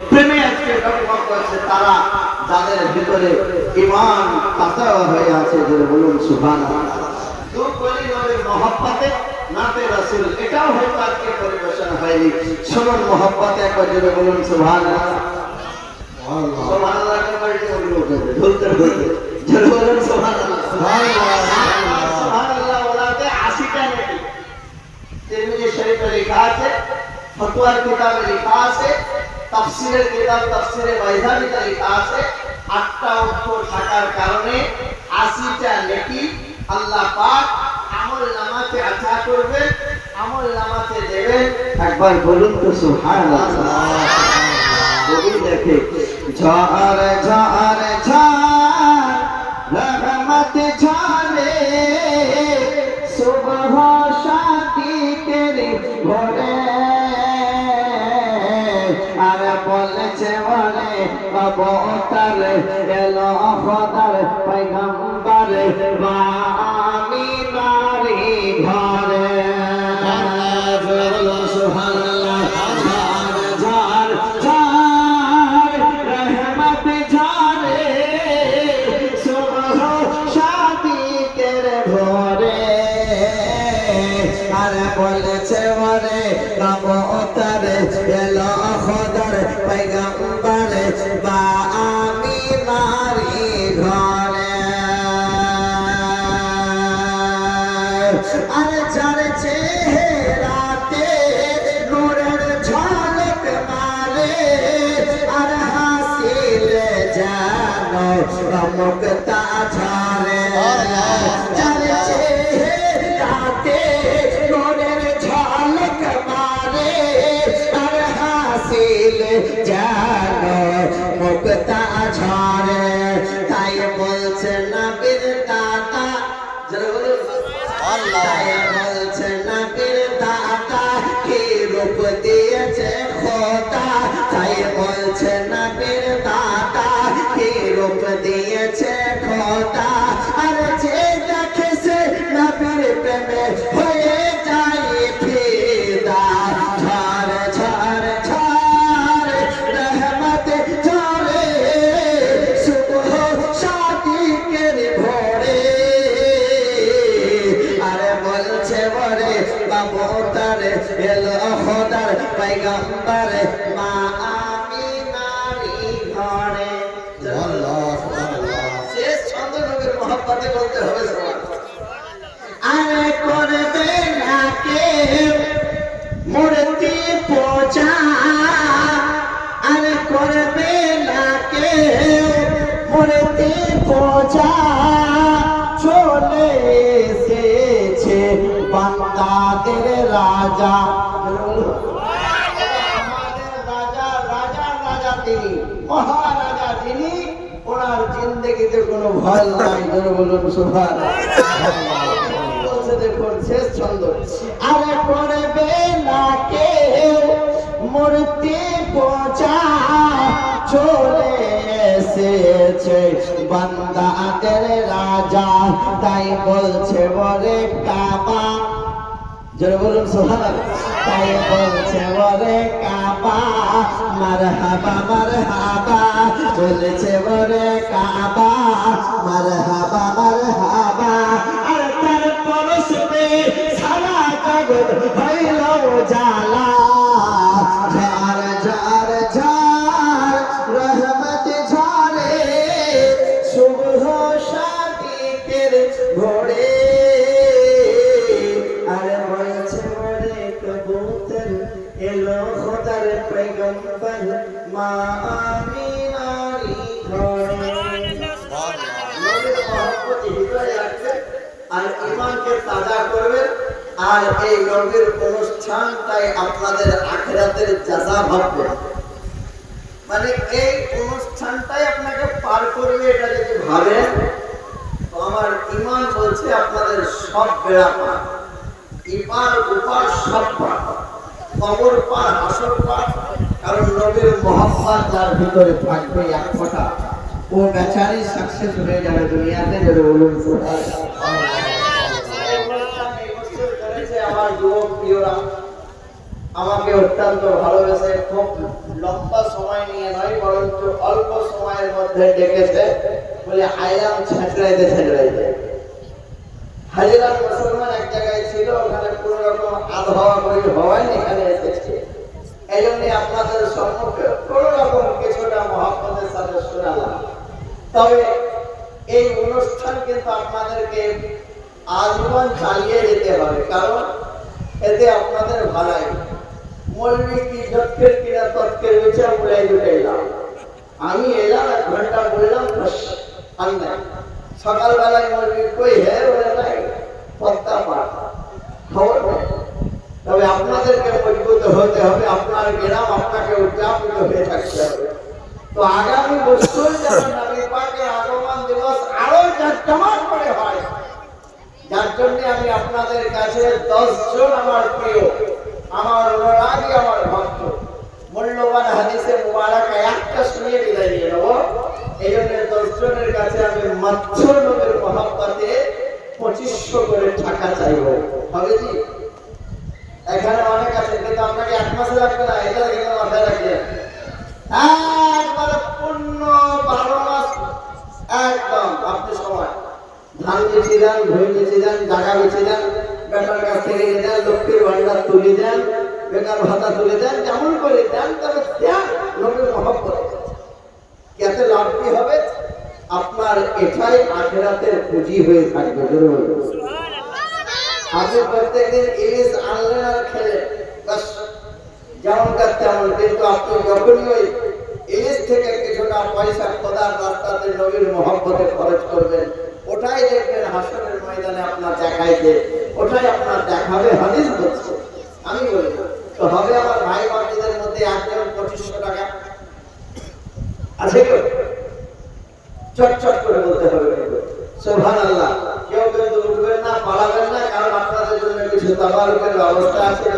প্রেমে আজকে ডগমগ করছে তারা যাদের ভিতরে ইমান কাঁচা হয়ে আছে যে বলুন সুভান দূর কলি নবীর মহব্বতে নাতে রাসূল এটাও হয়তো আজকে পরিবেশন হয়নি। শুনুন মহব্বতে একবার জোরে বলুন সুভান সুভান আল্লাহ একবার জোরে বলুন ঢুলতে ঢুলতে জোরে বলুন সুভান সুভান আল্লাহ ওলাতে আশিটা নেই তিরমিজি শরীফে লেখা আছে ফতোয়ার কিতাবে লেখা আছে তাফসিরের কিতাব তাফসিরে বাইজানিতে লেখা আছে। আটটা অক্ষর থাকার কারণে আশিটা নেকি আল্লাহ পাক আমল নামাতে আচা করবেন, আমল নামাতে দেবেন। একবার বলুন তো, সুবহানাল্লাহ। কবি দেখে ঝার ঝার ঝার রহমত ঝারে, সুবহ অবতার এলো খোদার পয়গম্বর মা জানো মুক্তা ঝরে যার চেহারাতে নূরের ঝলক জানো মুক্তা খোদার পয়গম্বর মা আমিনারি ঘরে। শেষ ছন্দ নবীর মহব্বতে বলতে হবে আরে করবে না কেউ মূর্তি পূজা। আরে করবে না কেউ মূর্তি পূজা। চলে এসেছে বান্দাদের রাজা আমাদের রাজা রাজা রাজা তিনি মহারাজা তিনি ওনার জিন্দগিতে কোনো ভয় নাই। ধরে বলুন সুভান দেখুন শেষ ছন্দ আরে করবে না কেউ, মূর্তি পূজা চলে এসেছে। বান্দাদের রাজা, তাই বলছে বলে কাবা। জোরে বলুন সোহান তাই বলছে ওরে কাবা মার হাবা বলছে ওরে কাবা, মারহাবা মারহাবা। আর তার পরশে সারা কাগজ হইল জালা হৃদয়ে রাখবেন আর ইমানকে তাজা করবেন আর এই নবীর অনুষ্ঠানটাই আপনাদের আখেরাতের যাজা ভাববে মানে এই অনুষ্ঠানটাই আপনাকে পার করবে এটা যদি ভাবেন, তো আমার ইমান বলছে আপনাদের সব বেড়া পার ইপার উপার সব পার কবর পার হাসর পার কারণ নবীর মহাব্বাত যার ভিতরে থাকবে এক ফোঁটা। আমাকে অত্যন্ত ভালোবেসে খুব লম্বা সময় নিয়ে নয়, বরঞ্চ অল্প সময়ের মধ্যে ডেকেছে। বলে আইলাম ছেঁচড়াইতে ছেঁচড়াইতে হাজিরার মুসলমান এক জায়গায় ছিল, ওখানে কোন রকম আবহাওয়া করে হওয়ায় এখানে এসেছে এই জন্য আপনাদের সম্মুখে কোন রকম কিছুটা মহাপদের সাথে শোনালাম তবে এই অনুষ্ঠান কিন্তু আপনাদেরকে আজীবন চালিয়ে যেতে হবে কারণ এতে আপনাদের ভালাই। মৌলবী কি যৎকের কিনা তৎকের বিচার বলে জুটাইলাম আমি এলাম এক ঘণ্টা বললাম ব্যাস, আর নাই। সকালবেলায় মৌলবী কই হে বলে নাই পত্তা পাঠ খবর নেই তবে আপনাদেরকে মজবুত হতে হবে আপনার গ্রাম আপনাকে উদযাপিত হয়ে থাকতে হবে তো আগামী বছর যেন নবী পাকের আগমন দিবস আরও জমজমাট করে হয় যার জন্য আমি আপনাদের কাছে দশ জন আমার প্রিয়। আমার অনুরাগী আমার ভক্ত। মূল্যবান হাদিসে মুবারক একটা শুনিয়ে বিদায় নিয়ে নেব। এই জন্য দশ জনের কাছে আমি মাত্র নবীর মহাব্বাতে পঁচিশশো করে টাকা চাইব। হবে জি এখানে অনেক আছে, কিন্তু আপনাকে এক মাসে লাগবে না, এটা কিন্তু মাথায় রাখবেন। একবারে পূর্ণ বারো মাস একদম আপনি সময় যেমন আপনার এটাই আখেরাতের পুঁজি হয়ে থাকবে আপনি প্রত্যেকদিন ইলিশ আনলেন আর খেলেন তেমন, কিন্তু আপনি যখনই ওই ইলিশ থেকে কিছুটা পয়সা খোদার রাস্তাতে নবীর মহব্বতে খরচ করবেন দেখাইতে ওটাই আপনার দেখাবে হাদিস বলছে। আমি বলি, তো হবে আমার ভাই বাচ্চাদের মধ্যে একজন পঁচিশশো টাকা। আছে কেউ চটচট করে বলতে হবে। সোভান আল্লাহ কেউ কিন্তু উঠবেন না পালাবেন না, কারণ আপনাদের জন্য কিছু তাবারুকের ব্যবস্থা আছে।